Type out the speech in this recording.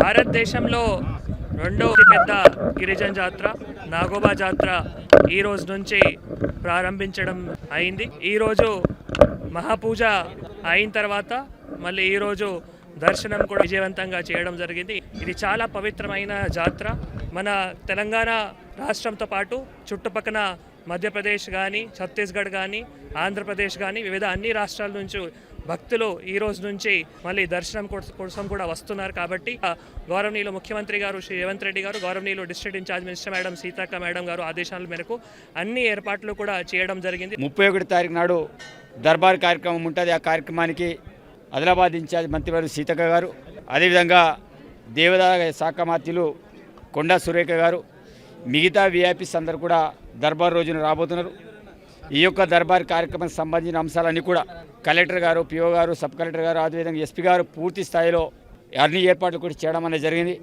భారతదేశంలో రెండో పెద్ద గిరిజన జాతర నాగోబా జాతర ఈ రోజు నుంచి ప్రారంభించడం అయింది. ఈరోజు మహాపూజ అయిన తర్వాత మళ్ళీ ఈరోజు దర్శనం కూడా విజయవంతంగా చేయడం జరిగింది. ఇది చాలా పవిత్రమైన జాతర. మన తెలంగాణ రాష్ట్రంతో పాటు చుట్టుపక్కన మధ్యప్రదేశ్ కానీ ఛత్తీస్గఢ్ కానీ ఆంధ్రప్రదేశ్ కానీ వివిధ అన్ని రాష్ట్రాల నుంచి భక్తులు ఈ రోజు నుంచి మళ్ళీ దర్శనం కోసం కూడా వస్తున్నారు కాబట్టి గౌరవనీయులు ముఖ్యమంత్రి గారు శ్రీ రేవంత్ రెడ్డి గారు గౌరవనీయులు district in-charge minister madam Seethakka madam garu ఆదేశాల మేరకు అన్ని ఏర్పాట్లు కూడా చేయడం జరిగింది. ముప్పై ఒకటి తారీఖు నాడు దర్బార్ కార్యక్రమం ఉంటుంది. ఆ కార్యక్రమానికి ఆదిలాబాద్ ఇన్ఛార్జ్ మంత్రివారు సీతక్క గారు అదేవిధంగా దేవాదాయ శాఖ మాత్యులు కొండా సురేఖ గారు మిగతా విఐపీస్ అందరూ కూడా దర్బార్ రోజున రాబోతున్నారు. ఈ యొక్క దర్బార్ కార్యక్రమానికి సంబంధించిన అంశాలన్నీ కూడా కలెక్టర్ గారు పిఓ గారు సబ్ కలెక్టర్ గారు అదేవిధంగా ఎస్పీ గారు పూర్తి స్థాయిలో అన్ని ఏర్పాట్లు కూడా చేయడం అనేది జరిగింది.